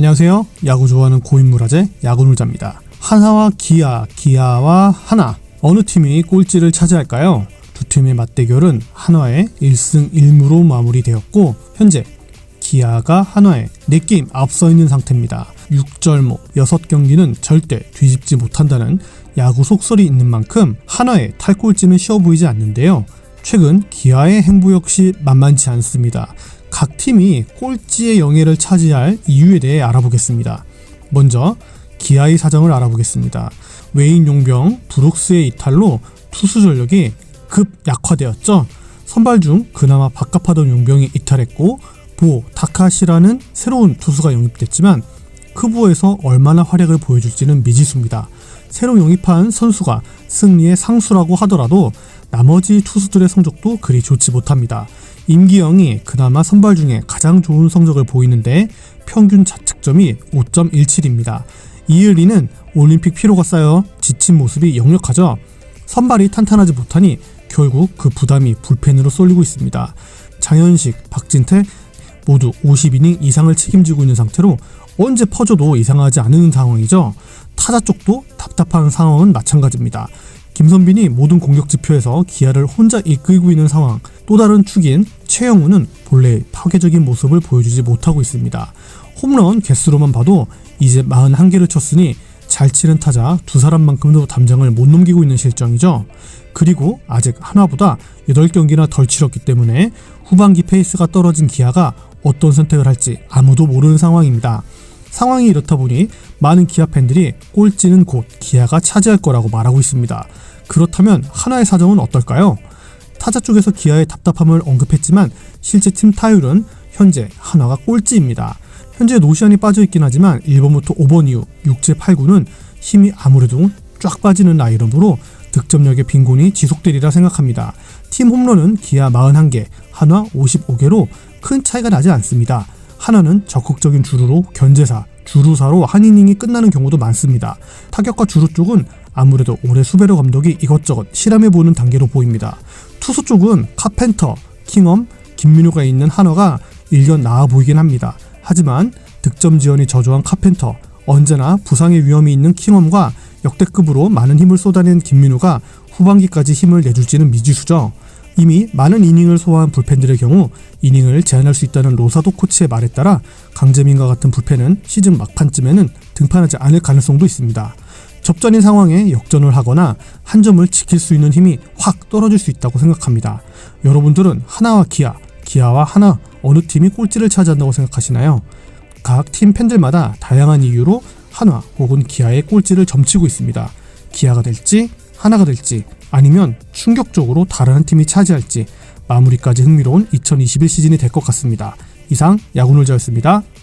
안녕하세요. 야구 좋아하는 고인물화제 야구놀자입니다. 하나와 기아, 기아와 하나 어느 팀이 꼴찌를 차지할까요? 두 팀의 맞대결은 한화의 1승 1무로 마무리되었고 현재 기아가 한화에 4게임 앞서 있는 상태입니다. 6절모 6경기는 절대 뒤집지 못한다는 야구 속설이 있는 만큼 한화의 탈꼴찌는 쉬워 보이지 않는데요. 최근 기아의 행보 역시 만만치 않습니다. 각 팀이 꼴찌의 영예를 차지할 이유에 대해 알아보겠습니다. 먼저 기아의 사정을 알아보겠습니다. 외인 용병 브룩스의 이탈로 투수 전력이 급 약화되었죠. 선발 중 그나마 바깥하던 용병이 이탈했고 보 타카시라는 새로운 투수가 영입됐지만 크부에서 얼마나 활약을 보여줄지는 미지수입니다. 새로 영입한 선수가 승리의 상수라고 하더라도 나머지 투수들의 성적도 그리 좋지 못합니다. 임기영이 그나마 선발 중에 가장 좋은 성적을 보이는데 평균 자책점이 5.17입니다. 이을리는 올림픽 피로가 쌓여 지친 모습이 역력하죠. 선발이 탄탄하지 못하니 결국 그 부담이 불펜으로 쏠리고 있습니다. 장현식, 박진태 모두 50이닝 이상을 책임지고 있는 상태로 언제 퍼져도 이상하지 않은 상황이죠. 타자 쪽도 답답한 상황은 마찬가지입니다. 김선빈이 모든 공격 지표에서 기아를 혼자 이끌고 있는 상황. 또 다른 축인 최영우는 본래 파괴적인 모습을 보여주지 못하고 있습니다. 홈런 개수로만 봐도 이제 41개를 쳤으니 잘 치는 타자 두 사람만큼도 담장을 못 넘기고 있는 실정이죠. 그리고 아직 하나보다 8경기나 덜 치렀기 때문에 후반기 페이스가 떨어진 기아가 어떤 선택을 할지 아무도 모르는 상황입니다. 상황이 이렇다 보니 많은 기아 팬들이 꼴찌는 곧 기아가 차지할 거라고 말하고 있습니다. 그렇다면 하나의 사정은 어떨까요? 타자 쪽에서 기아의 답답함을 언급했지만 실제 팀 타율은 현재 하나가 꼴찌입니다. 현재 노시안이 빠져 있긴 하지만 1번부터 5번 이후 6, 7, 8, 9는 힘이 아무래도 쫙 빠지는 라인업으로 득점력의 빈곤이 지속되리라 생각합니다. 팀 홈런은 기아 41개, 한화 55개로 큰 차이가 나지 않습니다. 하나는 적극적인 주루로 견제사, 주루사로 한 이닝이 끝나는 경우도 많습니다. 타격과 주루 쪽은 아무래도 올해 수베르 감독이 이것저것 실험해보는 단계로 보입니다. 투수 쪽은 카펜터, 킹엄, 김민우가 있는 한화가 일견 나아 보이긴 합니다. 하지만 득점 지원이 저조한 카펜터, 언제나 부상의 위험이 있는 킹엄과 역대급으로 많은 힘을 쏟아낸 김민우가 후반기까지 힘을 내줄지는 미지수죠. 이미 많은 이닝을 소화한 불펜들의 경우 이닝을 제한할 수 있다는 로사도 코치의 말에 따라 강재민과 같은 불펜은 시즌 막판쯤에는 등판하지 않을 가능성도 있습니다. 접전인 상황에 역전을 하거나 한 점을 지킬 수 있는 힘이 확 떨어질 수 있다고 생각합니다. 여러분들은 하나와 기아, 기아와 하나 어느 팀이 꼴찌를 차지한다고 생각하시나요? 각 팀 팬들마다 다양한 이유로 한화 혹은 기아의 꼴찌를 점치고 있습니다. 기아가 될지 하나가 될지 아니면 충격적으로 다른 한 팀이 차지할지 마무리까지 흥미로운 2021 시즌이 될 것 같습니다. 이상 야구놀자였습니다.